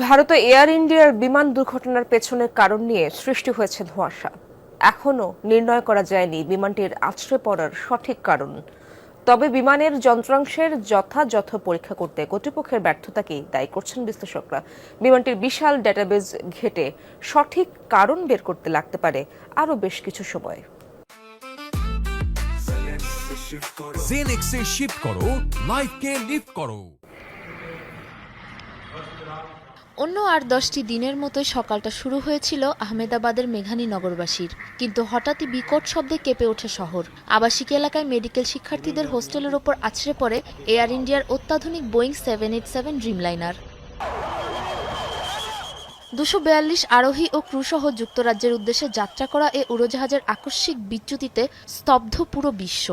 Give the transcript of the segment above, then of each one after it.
ভারতে এয়ার ইন্ডিয়ার বিমান দুর্ঘটনার পেছনের কারণ নিয়ে সৃষ্টি হয়েছে ধোঁয়াশা। এখনও নির্ণয় করা যায়নি বিমানটির আছড়ে পড়ার সঠিক কারণ। তবে বিমানের যন্ত্রাংশের যথাযথ পরীক্ষা করতে কর্তৃপক্ষের ব্যর্থতাকেই দায়ী করছেন বিশ্লেষকরা। বিমানটির বিশাল ডেটাবেজ ঘেটে সঠিক কারণ বের করতে লাগতে পারে আরও বেশ কিছু সময়। অন্য আর দশটি দিনের মতোই সকালটা শুরু হয়েছিল আহমেদাবাদের মেঘানী নগরবাসীর। কিন্তু হঠাৎই বিকট শব্দে কেঁপে ওঠে শহর। আবাসিক এলাকায় মেডিকেল শিক্ষার্থীদের হোস্টেলের ওপর আছড়ে পড়ে এয়ার ইন্ডিয়ার অত্যাধুনিক Boeing seven eight seven Dreamliner. দুশো বিয়াল্লিশ আরোহী ও ক্রুসহ যুক্তরাজ্যের উদ্দেশ্যে যাত্রা করা এ উড়োজাহাজের আকস্মিক বিচ্যুতিতে স্তব্ধ পুরো বিশ্ব।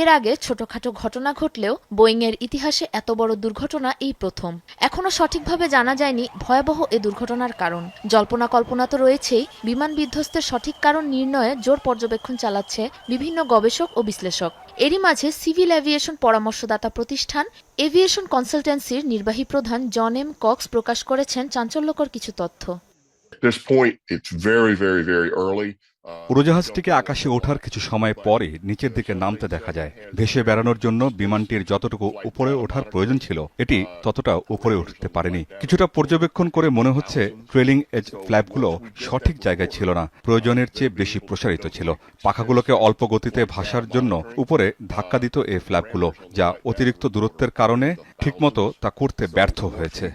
এর আগে ছোটখাটো ঘটনা ঘটলেও বোয়িংয়ের ইতিহাসে এত বড় দুর্ঘটনা এই প্রথম। এখনও সঠিকভাবে জানা যায়নি ভয়াবহ এ দুর্ঘটনার কারণ। জল্পনা কল্পনা তো রয়েছেই, বিমান বিধ্বস্তের সঠিক কারণ নির্ণয়ে জোর পর্যবেক্ষণ চালাচ্ছে বিভিন্ন গবেষক ও বিশ্লেষক। এরই মাঝে সিভিল অ্যাভিয়েশন পরামর্শদাতা প্রতিষ্ঠান এভিয়েশন কনসালটেন্সির নির্বাহী প্রধান জন এম কক্স প্রকাশ করেছেন চাঞ্চল্যকর কিছু তথ্য। At this point, it's very, very, very early. Uh, উড়োজাহাজটিকে আকাশে ওঠার কিছু সময় পরে নিচের দিকে নামতে দেখা যায়। ভেসে বেড়ানোর জন্য বিমানটির যতটুকু উপরে ওঠার প্রয়োজন ছিল এটি ততটা উপরে উঠতে পারেনি। কিছুটা পর্যবেক্ষণ করে মনে হচ্ছে ট্রেলিং এজ ফ্ল্যাপগুলো সঠিক জায়গায় ছিল না প্রয়োজনের চেয়ে বেশি প্রসারিত ছিল। পাখাগুলোকে অল্প গতিতে ভাসার জন্য উপরে ধাক্কা দিত এই ফ্ল্যাপগুলো যা অতিরিক্ত দূরত্বের কারণে ঠিকমতো তা করতে ব্যর্থ হয়েছে।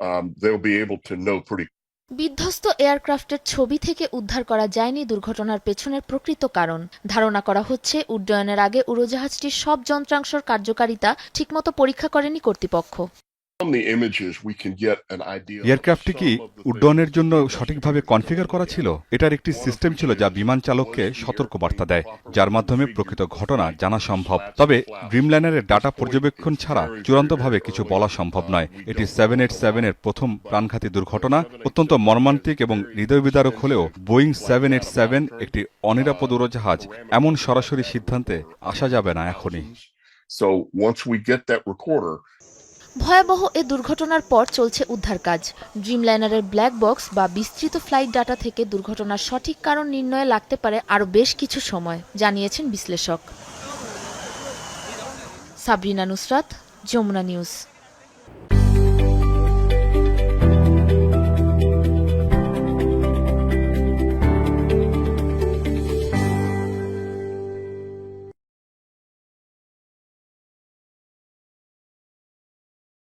Um, they'll be able to know pretty বিধ্বস্ত এয়ারক্রাফটের ছবি থেকে উদ্ধার করা যায়নি দুর্ঘটনার পেছনের প্রকৃত কারণ। ধারণা করা হচ্ছে উড্ডয়নের আগে উড়োজাহাজটির সব যন্ত্রাংশর কার্যকারিতা ঠিকমতো পরীক্ষা করেনি কর্তৃপক্ষ। From the images, we can get an idea. of এয়ারক্রাফটটি কি উড্ডয়নের জন্য সঠিকভাবে কনফিগার করা ছিল? এটার একটি সিস্টেম ছিল যা বিমান চালককে সতর্ক বার্তা দেয় যার মাধ্যমে প্রকৃত ঘটনা জানা সম্ভব। তবে ড্রিমলাইনারের ডাটা পর্যবেক্ষণ ছাড়া চূড়ান্তভাবে কিছু বলা সম্ভব নয়। এটি সেভেন এইট সেভেনের প্রথম প্রাণঘাতী দুর্ঘটনা অত্যন্ত মর্মান্তিক এবং হৃদয় বিদারক হলেও বোয়িং সেভেন এইট সেভেন একটি অনিরাপদ উড়োজাহাজ এমন সরাসরি সিদ্ধান্তে আসা যাবে না এখনই। So once we get that recorder, ভয়াবহ এ দুর্ঘটনার পর চলছে উদ্ধার কাজ। ড্রিমলাইনারের ব্ল্যাক বক্স বা বিস্তৃত ফ্লাইট ডাটা থেকে দুর্ঘটনার সঠিক কারণ নির্ণয়ে লাগতে পারে আরও বেশ কিছু সময়, জানিয়েছেন বিশ্লেষক। সাবরিনা নুসরাত, যমুনা নিউজ।